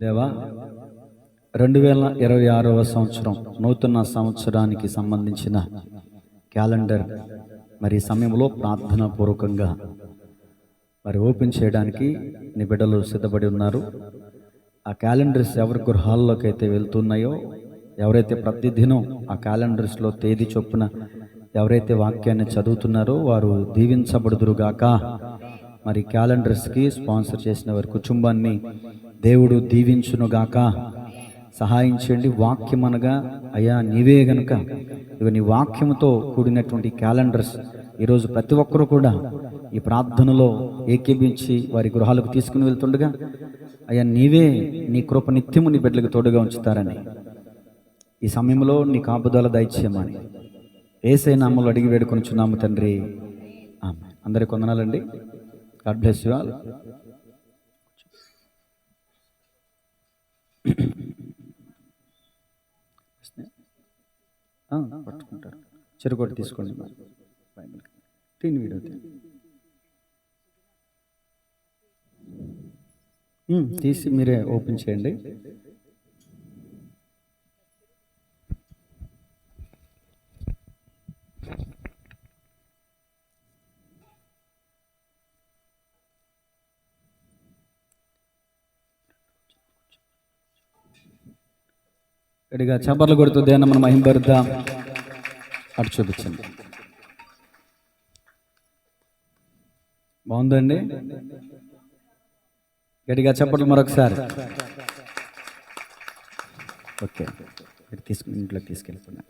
దేవా రెండు వేల ఇరవై ఆరవ సంవత్సరం నూతన సంవత్సరానికి సంబంధించిన క్యాలెండర్ మరి సమయంలో ప్రార్థనా పూర్వకంగా మరి ఓపెన్ చేయడానికి నీ బిడ్డలు సిద్ధపడి ఉన్నారు. ఆ క్యాలెండర్స్ ఎవరి గృహాల్లోకి అయితే వెళ్తున్నాయో ఎవరైతే ప్రతిదినం ఆ క్యాలెండర్స్లో తేదీ చొప్పున ఎవరైతే వాక్యాన్ని చదువుతున్నారో వారు దీవించబడుదురుగాక. మరి క్యాలెండర్స్కి స్పాన్సర్ చేసిన వారి కుటుంబాన్ని దేవుడు దీవించునుగాక సహాయం చేయండి వాక్యం అనగా అయ్యా నీవే గనుక. ఇవి నీ వాక్యంతో కూడినటువంటి క్యాలెండర్స్ ఈరోజు ప్రతి ఒక్కరూ కూడా ఈ ప్రార్థనలో ఏకీభించి వారి గృహాలకు తీసుకుని వెళ్తుండగా అయ్యా నీవే నీ కృప నిత్యము నీ బిడ్డలకు తోడుగా ఉంచుతారని. ఈ సమయంలో నీ కాపుదల దయచేయమని. ఏసై నామలు అడిగి వేడుకొనిచున్నాము తండ్రి. ఆమె అందరి కొందనాలండి గాడ్ బ్లెస్ యు ఆల్. పట్టుకుంటారు. చెరుకొట్టి తీసుకోండి. బైబిల్ తీని వీడియో తీసి మీరే ఓపెన్ చేయండి. ఇక్కడిగా చంబర్లు కొడుతూ దేన్న మనం మహింపరుద్దాం. అటు చూపించండి. బాగుందండి. గట్టిగా చెప్పట్లు మరొకసారి. ఓకే. తీసుకుని ఇంట్లోకి తీసుకెళ్ళిపోయినా